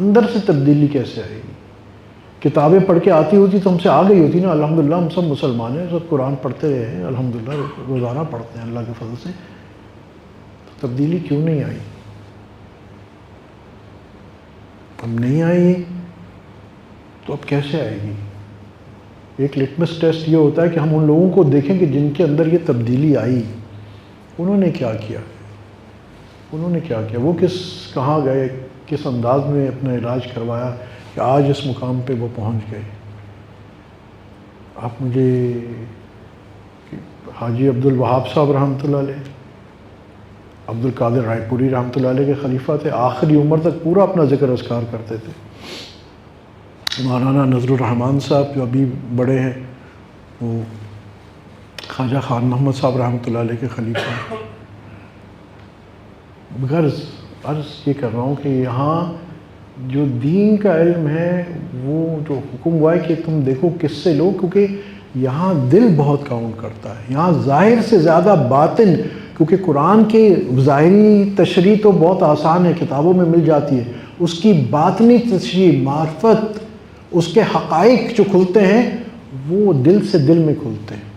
अंदर से तब्दीली कैसे आएगी किताबें पढ़ के आती होती तो हमसे आ गई होती ना अल्हम्दुलिल्लाह हम सब मुसलमान हैं, सब कुरान पढ़ते रहे हैं अल्हम्दुलिल्लाह रोज़ाना पढ़ते हैं अल्लाह के फजल से। तो तब्दीली क्यों नहीं आई? अब नहीं आई तो अब कैसे आएगी? एक लिटमस टेस्ट ये होता है कि हम उन लोगों को देखें कि जिनके अंदर ये तब्दीली आई, उन्होंने क्या किया? उन्होंने क्या किया? वो किस, कहाँ गए? किस अंदाज में अपना इलाज करवाया कि आज इस मुकाम पे वो पहुँच गए? आप मुझे हाजी अब्दुल वहाब साहब रहमतुल्लाह अब्दुल कादिर रायपुरी रहमतुल्लाह के खलीफा थे, आखिरी उम्र तक पूरा अपना ज़िक्र असकार करते थे। मौलाना नजरुररहमान साहब जो अभी बड़े हैं, वो ख्वाजा खान मोहम्मद साहब रहमतुल्लाह के खलीफा गर्ज अर्ज़ ये कर रहा हूँ कि यहाँ जो दीन का इल्म है, वो जो हुक्म हुआ है कि तुम देखो किससे लो, क्योंकि यहाँ दिल बहुत काउंट करता है। यहाँ ज़ाहिर से ज़्यादा बातिन क्योंकि कुरान के ज़ाहरी तशरी तो बहुत आसान है, किताबों में मिल जाती है। उसकी बातनी तशरी मार्फत, उसके हक़ाइक जो खुलते हैं, वो दिल से दिल में खुलते हैं।